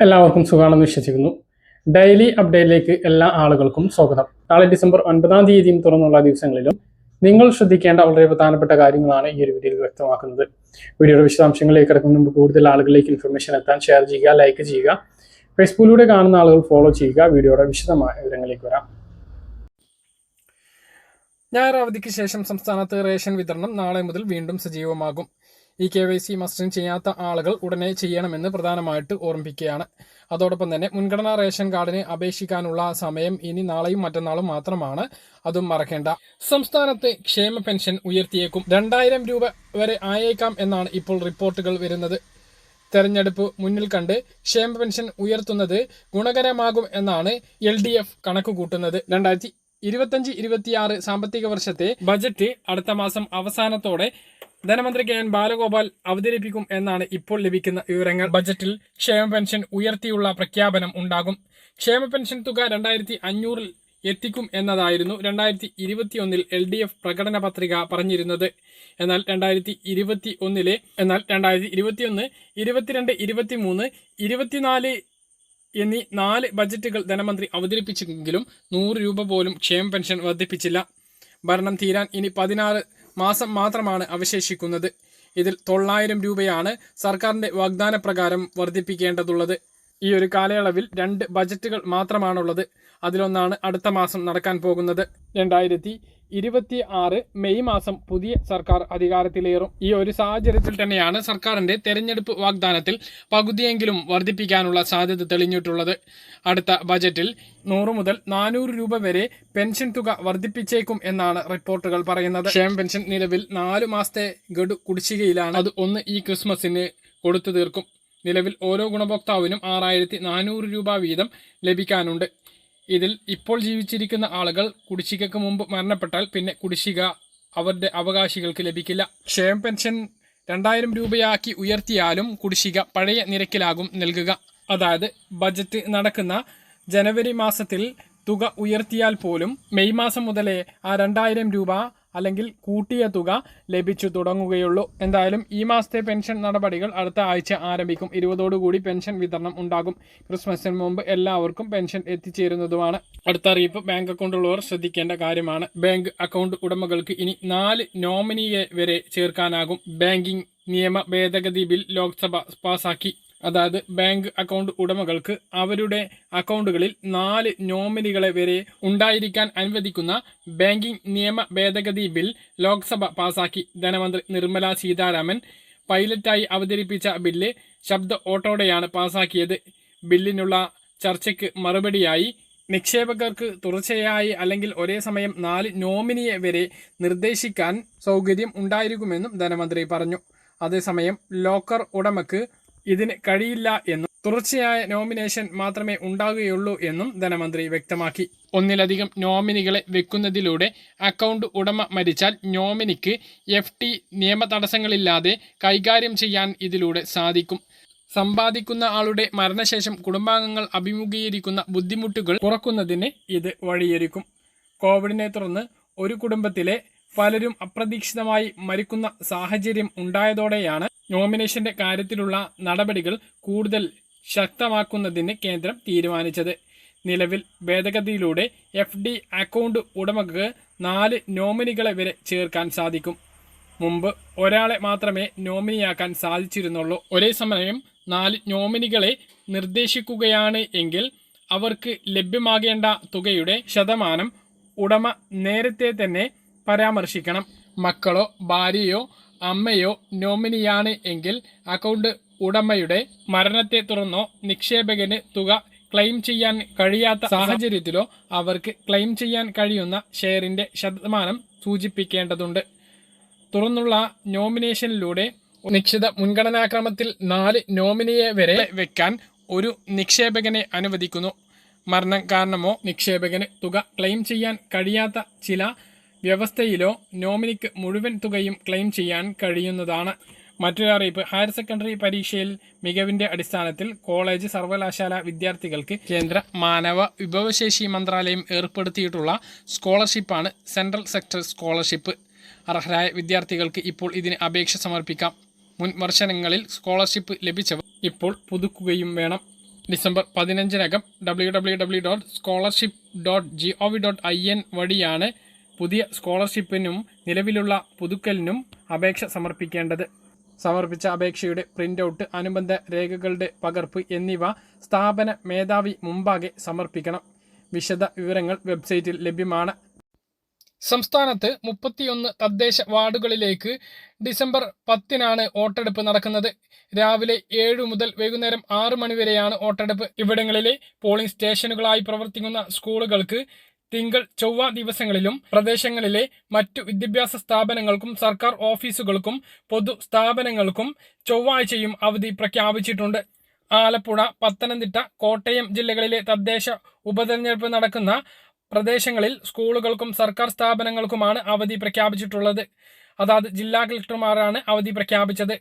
എല്ലാവർക്കും സുഖമാണെന്ന് വിശ്വസിക്കുന്നു. ഡെയിലി അപ്ഡേറ്റിലേക്ക് എല്ലാ ആളുകൾക്കും സ്വാഗതം. നാളെ ഡിസംബർ ഒൻപതാം തീയതിയും തുറന്നുള്ള ദിവസങ്ങളിലും നിങ്ങൾ ശ്രദ്ധിക്കേണ്ട വളരെ പ്രധാനപ്പെട്ട കാര്യങ്ങളാണ് ഈ ഒരു വീഡിയോയിൽ വ്യക്തമാക്കുന്നത്. വീഡിയോയുടെ വിശദാംശങ്ങളിലേക്ക് കിടക്കുന്ന മുമ്പ് കൂടുതൽ ആളുകളിലേക്ക് ഇൻഫർമേഷൻ എത്താൻ ഷെയർ ചെയ്യുക ലൈക്ക് ചെയ്യുക ഫേസ്ബുക്കിലൂടെ കാണുന്ന ആളുകൾ ഫോളോ ചെയ്യുക വീഡിയോയുടെ വിശദമായ വിവരങ്ങളിലേക്ക് വരാം. ഞായർ അവധിക്ക് ശേഷം സംസ്ഥാനത്ത് റേഷൻ വിതരണം നാളെ മുതൽ വീണ്ടും സജീവമാകും. ഈ കെ വൈ സി മസ്റ്ററിംഗ് ചെയ്യാത്ത ആളുകൾ ഉടനെ ചെയ്യണമെന്ന് പ്രധാനമായിട്ട് ഓർമ്മിപ്പിക്കുകയാണ്. അതോടൊപ്പം തന്നെ മുൻഗണനാ റേഷൻ കാർഡിന് അപേക്ഷിക്കാനുള്ള സമയം ഇനി നാളെയും മറ്റന്നാളും മാത്രമാണ്. അതും മറക്കേണ്ട. സംസ്ഥാനത്തെ ക്ഷേമ പെൻഷൻ ഉയർത്തിയേക്കും. രണ്ടായിരം രൂപ വരെ ആയേക്കാം എന്നാണ് ഇപ്പോൾ റിപ്പോർട്ടുകൾ വരുന്നത്. തെരഞ്ഞെടുപ്പ് മുന്നിൽ കണ്ട് ക്ഷേമ പെൻഷൻ ഉയർത്തുന്നത് ഗുണകരമാകും എന്നാണ് എൽ ഡി എഫ് കണക്കുകൂട്ടുന്നത്. രണ്ടായിരത്തി ഇരുപത്തഞ്ച് ഇരുപത്തിയാറ് സാമ്പത്തിക വർഷത്തെ ബജറ്റ് അടുത്ത മാസം അവസാനത്തോടെ ധനമന്ത്രി കെ എൻ ബാലഗോപാൽ അവതരിപ്പിക്കും എന്നാണ് ഇപ്പോൾ ലഭിക്കുന്ന വിവരങ്ങൾ. ബജറ്റിൽ ക്ഷേമ പെൻഷൻ ഉയർത്തിയുള്ള പ്രഖ്യാപനം ഉണ്ടാകും. ക്ഷേമ പെൻഷൻ തുക രണ്ടായിരത്തി അഞ്ഞൂറിൽ എത്തിക്കും എന്നതായിരുന്നു രണ്ടായിരത്തി ഇരുപത്തിയൊന്നിൽ എൽ ഡി എഫ് പ്രകടന പത്രിക പറഞ്ഞിരുന്നത്. എന്നാൽ രണ്ടായിരത്തി ഇരുപത്തി ഒന്നിലെ എന്നാൽ രണ്ടായിരത്തി ഇരുപത്തിയൊന്ന് ഇരുപത്തിരണ്ട് ഇരുപത്തിമൂന്ന് ഇരുപത്തിനാല് എന്നീ നാല് ബജറ്റുകൾ ധനമന്ത്രി അവതരിപ്പിച്ചെങ്കിലും നൂറ് രൂപ പോലും ക്ഷേമ പെൻഷൻ വർദ്ധിപ്പിച്ചില്ല. ഭരണം തീരാൻ ഇനി പതിനാറ് മാസം മാത്രമാണ് അവശേഷിക്കുന്നത്. ഇതിൽ തൊള്ളായിരം രൂപയാണ് സർക്കാരിന്റെ വാഗ്ദാന പ്രകാരം വർദ്ധിപ്പിക്കേണ്ടതുള്ളത്. ഈ ഒരു കാലയളവിൽ രണ്ട് ബജറ്റുകൾ മാത്രമാണുള്ളത്. അതിലൊന്നാണ് അടുത്ത മാസം നടക്കാൻ പോകുന്നത്. രണ്ടായിരത്തി ഇരുപത്തി ആറ് മെയ് മാസം പുതിയ സർക്കാർ അധികാരത്തിലേറും. ഈ ഒരു സാഹചര്യത്തിൽ തന്നെയാണ് സർക്കാരിന്റെ തെരഞ്ഞെടുപ്പ് വാഗ്ദാനത്തിൽ പകുതിയെങ്കിലും വർദ്ധിപ്പിക്കാനുള്ള സാധ്യത തെളിഞ്ഞിട്ടുള്ളത്. അടുത്ത ബജറ്റിൽ നൂറ് മുതൽ നാനൂറ് രൂപ വരെ പെൻഷൻ തുക വർദ്ധിപ്പിച്ചേക്കും എന്നാണ് റിപ്പോർട്ടുകൾ പറയുന്നത്. ക്ഷേമ പെൻഷൻ നിലവിൽ നാലു മാസത്തെ ഗഡു കുടിശ്ശികയിലാണ്. അത് ഒന്ന് ഈ ക്രിസ്മസിന് കൊടുത്തു തീർക്കും. നിലവിൽ ഓരോ ഗുണഭോക്താവിനും ആറായിരത്തി നാനൂറ് രൂപ വീതം ലഭിക്കാനുണ്ട്. ഇതിൽ ഇപ്പോൾ ജീവിച്ചിരിക്കുന്ന ആളുകൾ കുടിശ്ശികക്ക് മുമ്പ് മരണപ്പെട്ടാൽ പിന്നെ കുടിശ്ശിക അവരുടെ അവകാശികൾക്ക് ലഭിക്കില്ല. ക്ഷേമ പെൻഷൻ രണ്ടായിരം രൂപയാക്കി ഉയർത്തിയാലും കുടിശ്ശിക പഴയ നിരക്കിലാകും നൽകുക. അതായത് ബജറ്റ് നടക്കുന്ന ജനുവരി മാസത്തിൽ തുക ഉയർത്തിയാൽ പോലും മെയ് മാസം മുതലേ ആ രണ്ടായിരം രൂപ അല്ലെങ്കിൽ കൂട്ടിയ തുക ലഭിച്ചു തുടങ്ങുകയുള്ളൂ. എന്തായാലും ഈ മാസത്തെ പെൻഷൻ നടപടികൾ അടുത്ത ആഴ്ച ആരംഭിക്കും. ഇരുപതോടുകൂടി പെൻഷൻ വിതരണം ഉണ്ടാകും. ക്രിസ്മസിന് മുമ്പ് എല്ലാവർക്കും പെൻഷൻ എത്തിച്ചേരുന്നതുമാണ്. അടുത്ത അറിയിപ്പ് ബാങ്ക് അക്കൗണ്ട് ഉള്ളവർ ശ്രദ്ധിക്കേണ്ട കാര്യമാണ്. ബാങ്ക് അക്കൗണ്ട് ഉടമകൾക്ക് ഇനി നാല് നോമിനിയെ വരെ ചേർക്കാനാകും. ബാങ്കിംഗ് നിയമ ഭേദഗതി ബിൽ ലോക്സഭ പാസാക്കി. അതായത് ബാങ്ക് അക്കൗണ്ട് ഉടമകൾക്ക് അവരുടെ അക്കൗണ്ടുകളിൽ നാല് നോമിനികളെ വരെ ഉണ്ടായിരിക്കാൻ അനുവദിക്കുന്ന ബാങ്കിംഗ് നിയമ ഭേദഗതി ബിൽ ലോക്സഭ പാസാക്കി. ധനമന്ത്രി നിർമ്മല സീതാരാമൻ പൈലറ്റായി അവതരിപ്പിച്ച ബില്ല് ശബ്ദ ഓട്ടോടെയാണ് പാസാക്കിയത്. ബില്ലിനുള്ള ചർച്ചയ്ക്ക് മറുപടിയായി നിക്ഷേപകർക്ക് തുടർച്ചയായി അല്ലെങ്കിൽ ഒരേ സമയം നാല് നോമിനിയെ വരെ നിർദ്ദേശിക്കാൻ സൗകര്യം ഉണ്ടായിരിക്കുമെന്നും ധനമന്ത്രി പറഞ്ഞു. അതേസമയം ലോക്കർ ഉടമക്ക് ഇതിന് കഴിയില്ല എന്നും തുടർച്ചയായ നോമിനേഷൻ മാത്രമേ ഉണ്ടാകുകയുള്ളൂ എന്നും ധനമന്ത്രി വ്യക്തമാക്കി. ഒന്നിലധികം നോമിനികളെ വെക്കുന്നതിലൂടെ അക്കൗണ്ട് ഉടമ മരിച്ചാൽ നോമിനിക്ക് എഫ് ടി നിയമ തടസ്സങ്ങളില്ലാതെ കൈകാര്യം ചെയ്യാൻ ഇതിലൂടെ സാധിക്കും. സമ്പാദിക്കുന്ന ആളുടെ മരണശേഷം കുടുംബാംഗങ്ങൾ അഭിമുഖീകരിക്കുന്ന ബുദ്ധിമുട്ടുകൾ കുറക്കുന്നതിന് ഇത് വഴിയൊരുക്കും. കോവിഡിനെ തുടർന്ന് ഒരു കുടുംബത്തിലെ പലരും അപ്രതീക്ഷിതമായി മരിക്കുന്ന സാഹചര്യം ഉണ്ടായതോടെയാണ് നോമിനേഷന്റെ കാര്യത്തിലുള്ള നടപടികൾ കൂടുതൽ ശക്തമാക്കുന്നതിന് കേന്ദ്രം തീരുമാനിച്ചത്. നിലവിൽ ഭേദഗതിയിലൂടെ എഫ് ഡി അക്കൗണ്ട് ഉടമകൾക്ക് നാല് നോമിനികളെ വരെ ചേർക്കാൻ സാധിക്കും. മുമ്പ് ഒരാളെ മാത്രമേ നോമിനിയാക്കാൻ സാധിച്ചിരുന്നുള്ളൂ. ഒരേ സമയം നാല് നോമിനികളെ നിർദ്ദേശിക്കുകയാണ് എങ്കിൽ അവർക്ക് ലഭ്യമാകേണ്ട തുകയുടെ ശതമാനം ഉടമ നേരത്തെ തന്നെ പരാമർശിക്കണം. മക്കളോ ഭാര്യയോ അമ്മയോ നോമിനിയാണ് എങ്കിൽ അക്കൗണ്ട് ഉടമയുടെ മരണത്തെ തുടർന്നോ നിക്ഷേപകന് തുക ക്ലെയിം ചെയ്യാൻ കഴിയാത്ത സാഹചര്യത്തിലോ അവർക്ക് ക്ലെയിം ചെയ്യാൻ കഴിയുന്ന ഷെയറിന്റെ ശതമാനം സൂചിപ്പിക്കേണ്ടതുണ്ട്. തുറന്നുള്ള നോമിനേഷനിലൂടെ നിശ്ചിത മുൻഗണനാക്രമത്തിൽ നാല് നോമിനിയെ വരെ വെക്കാൻ ഒരു നിക്ഷേപകനെ അനുവദിക്കുന്നു. മരണം കാരണമോ നിക്ഷേപകന് തുക ക്ലെയിം ചെയ്യാൻ കഴിയാത്ത ചില വ്യവസ്ഥയിലോ നോമിനിക്ക് മുഴുവൻ തുകയും ക്ലെയിം ചെയ്യാൻ കഴിയുന്നതാണ്. മറ്റൊരു അറിയിപ്പ് ഹയർ സെക്കൻഡറി പരീക്ഷയിൽ മികവിന്റെ അടിസ്ഥാനത്തിൽ കോളേജ് സർവകലാശാല വിദ്യാർത്ഥികൾക്ക് കേന്ദ്ര മാനവ വിഭവശേഷി മന്ത്രാലയം ഏർപ്പെടുത്തിയിട്ടുള്ള സ്കോളർഷിപ്പാണ് സെൻട്രൽ സെക്ടർ സ്കോളർഷിപ്പ്. അർഹരായ വിദ്യാർത്ഥികൾക്ക് ഇപ്പോൾ ഇതിന് അപേക്ഷ സമർപ്പിക്കാം. മുൻ വർഷങ്ങളിൽ സ്കോളർഷിപ്പ് ലഭിച്ചവർ ഇപ്പോൾ പുതുക്കുകയും വേണം. December പതിനഞ്ചിനകം W W W dot scholarship dot G O V dot I N വഴിയാണ് പുതിയ സ്കോളർഷിപ്പിനും നിലവിലുള്ള പുതുക്കലിനും അപേക്ഷ സമർപ്പിക്കേണ്ടത്. സമർപ്പിച്ച അപേക്ഷയുടെ പ്രിന്റ് ഔട്ട് അനുബന്ധ രേഖകളുടെ പകർപ്പ് എന്നിവ സ്ഥാപന മേധാവി മുമ്പാകെ സമർപ്പിക്കണം. വിശദ വിവരങ്ങൾ വെബ്സൈറ്റിൽ ലഭ്യമാണ്. സംസ്ഥാനത്ത് മുപ്പത്തിയൊന്ന് തദ്ദേശ വാർഡുകളിലേക്ക് ഡിസംബർ പത്തിനാണ് വോട്ടെടുപ്പ് നടക്കുന്നത്. രാവിലെ ഏഴു മുതൽ വൈകുന്നേരം ആറ് മണിവരെയാണ് വോട്ടെടുപ്പ്. ഇവിടങ്ങളിലെ പോളിംഗ് സ്റ്റേഷനുകളായി പ്രവർത്തിക്കുന്ന സ്കൂളുകൾക്ക് തിങ്കൾ ചൊവ്വ ദിവസങ്ങളിലും പ്രദേശങ്ങളിലെ മറ്റു വിദ്യാഭ്യാസ സ്ഥാപനങ്ങൾക്കും സർക്കാർ ഓഫീസുകൾക്കും പൊതു സ്ഥാപനങ്ങൾക്കും ചൊവ്വാഴ്ചയും അവധി പ്രഖ്യാപിച്ചിട്ടുണ്ട്. ആലപ്പുഴ പത്തനംതിട്ട കോട്ടയം ജില്ലകളിലെ തദ്ദേശ ഉപതെരഞ്ഞെടുപ്പ് നടക്കുന്ന പ്രദേശങ്ങളിൽ സ്കൂളുകൾക്കും സർക്കാർ സ്ഥാപനങ്ങൾക്കുമാണ് അവധി പ്രഖ്യാപിച്ചിട്ടുള്ളത്. അതാത് ജില്ലാ കളക്ടർമാരാണ് അവധി പ്രഖ്യാപിച്ചത്.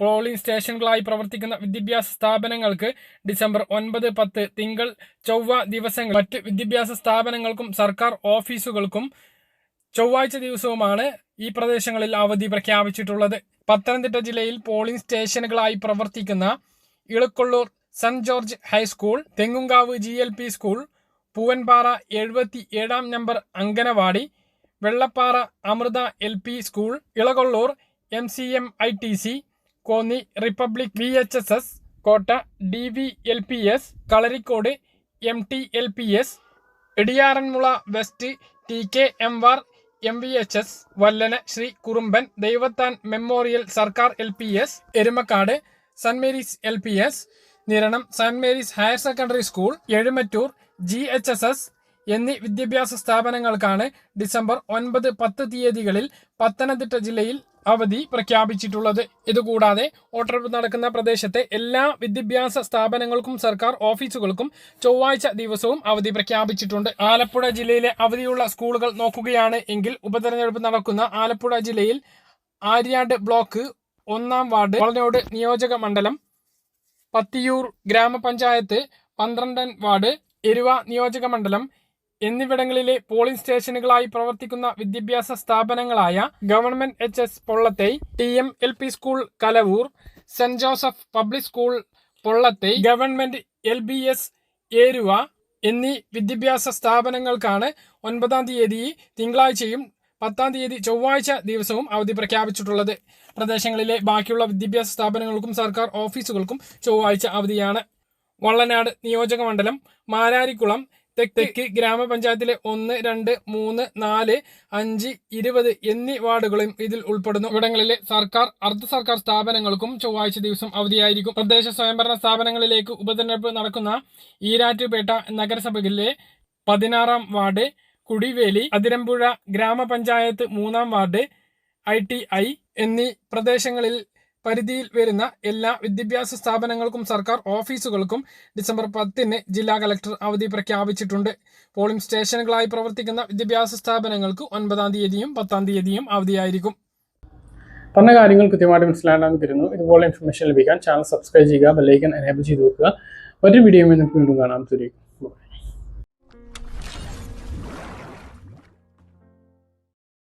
പോളിംഗ് സ്റ്റേഷനുകളായി പ്രവർത്തിക്കുന്ന വിദ്യാഭ്യാസ സ്ഥാപനങ്ങൾക്ക് ഡിസംബർ ഒൻപത് പത്ത് തിങ്കൾ ചൊവ്വ ദിവസങ്ങൾ മറ്റ് വിദ്യാഭ്യാസ സ്ഥാപനങ്ങൾക്കും സർക്കാർ ഓഫീസുകൾക്കും ചൊവ്വാഴ്ച ദിവസവുമാണ് ഈ പ്രദേശങ്ങളിൽ അവധി പ്രഖ്യാപിച്ചിട്ടുള്ളത്. പത്തനംതിട്ട ജില്ലയിൽ പോളിംഗ് സ്റ്റേഷനുകളായി പ്രവർത്തിക്കുന്ന Elakollur saint George high school Thengumkavu G L P school Poovanpara എഴുപത്തി ഏഴാം number anganwadi Vellappara Amrita L P school Elakollur M C M I T C Konni republic V H S S Kotta D V L P S Kalarikode M T L P S Idiyaranmula west T K M R M V H S Vallana Shri Kurumban Daivathan memorial സർക്കാർ L P S Erumakkad saint Mary's L P S Niranam saint Mary's higher secondary school Ezhumattoor G H S S എന്നീ വിദ്യാഭ്യാസ സ്ഥാപനങ്ങൾക്കാണ് December ഒൻപത് പത്ത് തീയതികളിൽ പത്തനംതിട്ട ജില്ലയിൽ അവധി പ്രഖ്യാപിച്ചിട്ടുള്ളത്. ഇതുകൂടാതെ വോട്ടെടുപ്പ് നടക്കുന്ന പ്രദേശത്തെ എല്ലാ വിദ്യാഭ്യാസ സ്ഥാപനങ്ങൾക്കും സർക്കാർ ഓഫീസുകൾക്കും ചൊവ്വാഴ്ച ദിവസവും അവധി പ്രഖ്യാപിച്ചിട്ടുണ്ട്. ആലപ്പുഴ ജില്ലയിലെ അവധിയുള്ള സ്കൂളുകൾ നോക്കുകയാണ് എങ്കിൽ ഉപതെരഞ്ഞെടുപ്പ് നടക്കുന്ന ആലപ്പുഴ ജില്ലയിൽ ആര്യാട് ബ്ലോക്ക് ഒന്നാം വാർഡ് വളനോട് നിയോജക മണ്ഡലം പത്തിയൂർ ഗ്രാമപഞ്ചായത്ത് പന്ത്രണ്ടൻ വാർഡ് എരുവ നിയോജക മണ്ഡലം എന്നിവിടങ്ങളിലെ പോളിംഗ് സ്റ്റേഷനുകളായി പ്രവർത്തിക്കുന്ന വിദ്യാഭ്യാസ സ്ഥാപനങ്ങളായ government H S Pollethai T M L P school Kalavoor saint Joseph public school Pollethai government L B S Eruva എന്നീ വിദ്യാഭ്യാസ സ്ഥാപനങ്ങൾക്കാണ് ഒൻപതാം തീയതി തിങ്കളാഴ്ചയും പത്താം തീയതി ചൊവ്വാഴ്ച ദിവസവും അവധി പ്രഖ്യാപിച്ചിട്ടുള്ളത്. പ്രദേശങ്ങളിലെ ബാക്കിയുള്ള വിദ്യാഭ്യാസ സ്ഥാപനങ്ങൾക്കും സർക്കാർ ഓഫീസുകൾക്കും ചൊവ്വാഴ്ച അവധിയാണ്. വള്ളനാട് നിയോജക മണ്ഡലം മാരാരിക്കുളം തെക്ക് ഗ്രാമപഞ്ചായത്തിലെ ഒന്ന് രണ്ട് മൂന്ന് നാല് അഞ്ച് ഇരുപത് എന്നീ വാർഡുകളും ഇതിൽ ഉൾപ്പെടുന്നു. ഇവിടങ്ങളിലെ സർക്കാർ അർദ്ധ സർക്കാർ സ്ഥാപനങ്ങൾക്കും ചൊവ്വാഴ്ച ദിവസം അവധിയായിരിക്കും. തദ്ദേശ സ്വയംഭരണ സ്ഥാപനങ്ങളിലേക്ക് ഉപതെരഞ്ഞെടുപ്പ് നടക്കുന്ന ഈരാറ്റുപേട്ട നഗരസഭയിലെ പതിനാറാം വാർഡ് കുടിവേലി അതിരമ്പുഴ ഗ്രാമപഞ്ചായത്ത് മൂന്നാം വാർഡ് ഐ ടി ഐ എന്നീ പ്രദേശങ്ങളിൽ പരിധിയിൽ വരുന്ന എല്ലാ വിദ്യാഭ്യാസ സ്ഥാപനങ്ങൾക്കും സർക്കാർ ഓഫീസുകൾക്കും ഡിസംബർ പത്തിന് ജില്ലാ കലക്ടർ അവധി പ്രഖ്യാപിച്ചിട്ടുണ്ട്. പോളിംഗ് സ്റ്റേഷനുകളായി പ്രവർത്തിക്കുന്ന വിദ്യാഭ്യാസ സ്ഥാപനങ്ങൾക്ക് ഒൻപതാം തീയതിയും പത്താം തീയതിയും അവധിയായിരിക്കും. പറഞ്ഞ കാര്യങ്ങൾ കൃത്യമായിട്ട് മനസ്സിലാക്കാൻ തരുന്നു. ഇതുപോലെ ഇൻഫർമേഷൻ ലഭിക്കാൻ ചാനൽ സബ്സ്ക്രൈബ് ചെയ്യുക ബെല്ലൈക്കൻ എനേബിൾ ചെയ്ത് വെക്കുക. ഒരു വീഡിയോ നമുക്ക് വീണ്ടും കാണാം. തുരി